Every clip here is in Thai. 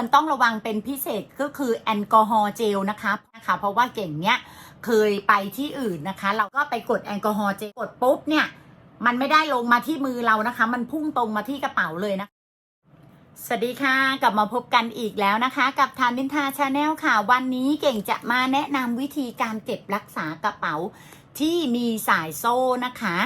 ควรต้องระวังเป็นพิเศษก็คือแอลกอฮอล์เจลนะคะนะคะ เพราะว่าเก่งเนี้ยเคยไปที่อื่นนะคะ เราก็ไปกดแอลกอฮอล์เจลกดปุ๊บเนี่ยมันไม่ได้ลงมาที่มือเรานะคะ มันพุ่งตรงมาที่กระเป๋าเลยนะสวัสดีค่ะ กลับมาพบกันอีกแล้วนะคะ กับทานนินทาชาแนลค่ะ วันนี้เก่งจะมาแนะนำวิธีการเก็บรักษากระเป๋าที่มีสายโซ่นะคะ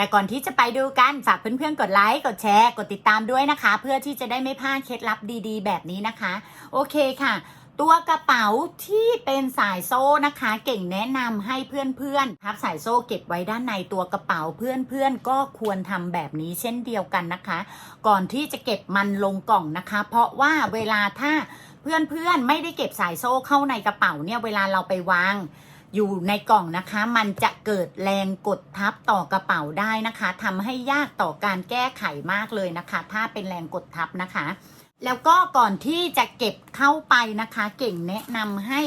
แต่ก่อนที่จะไปดูกันฝากเพื่อนๆกดไลค์กดแชร์ กดติดตามด้วยนะคะ เพื่อที่จะได้ไม่พลาดเคล็ดลับดีๆ แบบนี้นะคะ โอเคค่ะ ตัวกระเป๋าที่เป็นสายโซ่นะคะ เก่งแนะนำให้เพื่อนๆพับสายโซ่เก็บไว้ด้านในตัวกระเป๋าเพื่อนๆก็ควรทำแบบนี้เช่นเดียวกันนะคะ ก่อนที่จะเก็บมันลงกล่องนะคะ เพราะว่าเวลาถ้าเพื่อนๆไม่ได้เก็บสายโซ่เข้าในกระเป๋าเนี่ยเวลาเราไปวาง อยู่ในกล่องนะคะ มันจะเกิดแรงกดทับต่อกระเป๋าได้นะคะทำให้ยากต่อการแก้ไขมากเลยนะคะ ถ้าเป็นแรงกดทับนะคะ แล้วก็ก่อนที่จะเก็บเข้าไปนะคะ เก่งแนะนำให้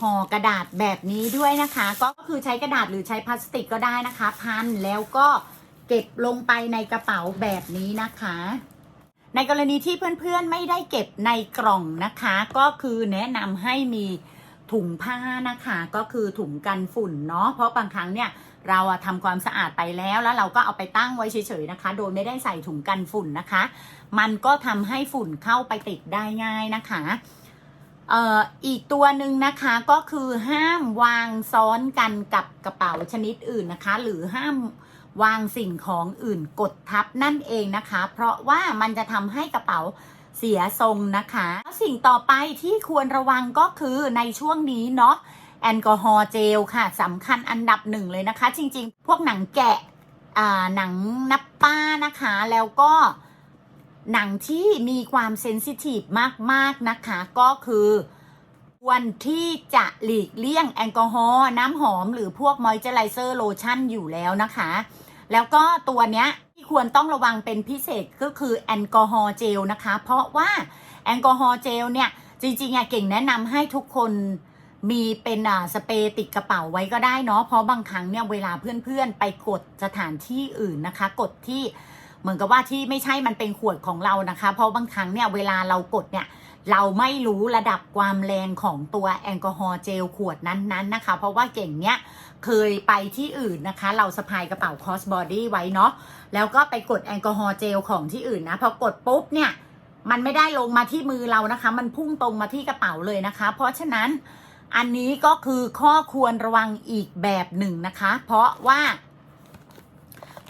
ห่อกระดาษแบบนี้ด้วยนะคะ ก็คือใช้กระดาษหรือใช้พลาสติกก็ได้นะคะ พันแล้วก็เก็บลงไปในกระเป๋าแบบนี้นะคะ ในกรณีที่เพื่อนๆไม่ได้เก็บในกล่องนะคะ ก็คือแนะนำให้มี ถุงผ้านะคะก็คือถุงกันฝุ่นเนาะเพราะบางครั้งเนี่ยเราอะทำความสะอาดไปแล้วแล้วเราก็เอาไปตั้งไว้เฉยๆนะคะ โดยไม่ได้ใส่ถุงกันฝุ่นนะคะ มันก็ทำให้ฝุ่นเข้าไปติดได้ง่ายนะคะเอ่ออีกตัวหนึ่งนะคะก็คือห้ามวางซ้อนกันกับกระเป๋าชนิดอื่นนะคะ หรือห้ามวางสิ่งของอื่นกดทับนั่นเองนะคะ เพราะว่ามันจะทำให้กระเป๋า เสียทรงนะคะแล้วสิ่งต่อไปที่ควรระวังก็คือในช่วงนี้เนาะแอลกอฮอล์เจลค่ะสำคัญอันดับหนึ่งเลยนะคะ จริง ๆ พวกหนังแกะหนังนับป้านะคะ แล้วก็หนังที่มีความเซนซิทีฟมาก ๆ นะคะ ก็คือควรที่จะหลีกเลี่ยงแอลกอฮอล์น้ำหอม หรือพวกมอยเจอไรเซอร์โลชั่นอยู่แล้วนะคะ แล้วก็ตัวเนี้ย ควรต้องระวังเป็นพิเศษก็คือแอลกอฮอล์เจลนะคะ เพราะว่าแอลกอฮอล์เจลเนี่ย จริงๆอะเก่งแนะนำให้ทุกคนมีเป็นอ่าสเปรย์ติดกระเป๋าไว้ก็ได้เนาะเพราะบางครั้งเนี่ยเวลาเพื่อนๆ ไปกดสถานที่อื่นนะคะ กดที่เหมือนกับว่าที่ไม่ใช่มันเป็นขวดของเรานะคะ เพราะบางครั้งเนี่ยเวลาเรากดเนี่ย เราไม่รู้ระดับความแรงของตัวแอลกอฮอล์เจลขวดนั้นๆนะคะ เพราะว่าเก่งเนี่ยเคยไปที่อื่นนะคะ เราสะพายกระเป๋าคอสบอดี้ไว้เนาะแล้วก็ไปกดแอลกอฮอล์เจลของที่อื่นนะพอกดปุ๊บเนี่ยมันไม่ได้ลงมาที่มือเรานะคะ มันพุ่งตรงมาที่กระเป๋าเลยนะคะ เพราะฉะนั้นอันนี้ก็คือข้อควรระวังอีกแบบหนึ่งนะคะ เพราะว่า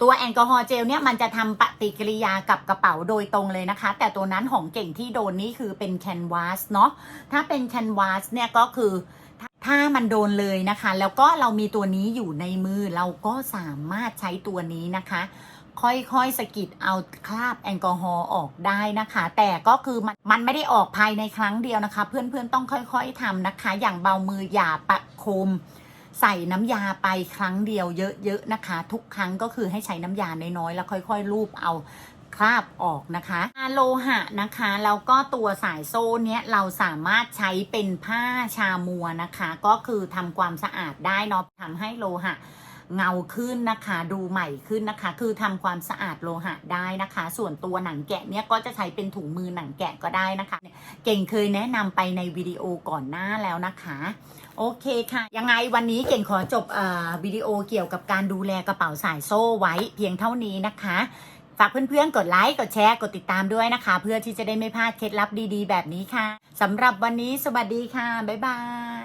ตัวแอลกอฮอล์เจลเนี่ยมันจะทำปฏิกิริยากับกระเป๋าโดยตรงเลยนะคะ แต่ตัวนั้นของเก่งที่โดนนี่คือเป็นแคนวาสเนาะถ้าเป็นแคนวาสเนี่ยก็คือถ้ามันโดนเลยนะคะ แล้วก็เรามีตัวนี้อยู่ในมือเราก็สามารถใช้ตัวนี้นะคะ ค่อยๆสกิดเอาคราบแอลกอฮอล์ออกได้นะคะ แต่ก็คือมันมันไม่ได้ออกภายในครั้งเดียวนะคะ เพื่อนๆต้องค่อยๆทำนะคะ อย่างเบามืออย่าประคม ใส่น้ำยาไปครั้งเดียวเยอะๆนะคะ ทุกครั้งก็คือให้ใช้น้ำยาน้อยๆแล้วค่อยๆลูบเอาคราบออกนะคะโลหะนะคะแล้วก็ตัวสายโซ่เนี้ยเราสามารถใช้เป็นผ้าชามัวนะคะ ก็คือทำความสะอาดได้เนาะทำให้โลหะ เงาขึ้นนะคะ ดูใหม่ขึ้นนะคะ คือทำความสะอาดโลหะได้นะคะ ส่วนตัวหนังแกะเนี่ยก็จะใช้เป็นถุงมือหนังแกะก็ได้นะคะ เก่งเคยแนะนำไปในวิดีโอก่อนหน้าแล้วนะคะโอเคค่ะ ยังไงวันนี้เก่งขอจบเอ่อวิดีโอเกี่ยวกับการดูแลกระเป๋าสายโซ่ไว้เพียงเท่านี้นะคะ ฝากเพื่อนๆ กดไลค์ กดแชร์ กดติดตามด้วยนะคะ เพื่อที่จะได้ไม่พลาดเคล็ดลับดีๆ แบบนี้ค่ะสำหรับวันนี้สวัสดีค่ะ บ๊ายบาย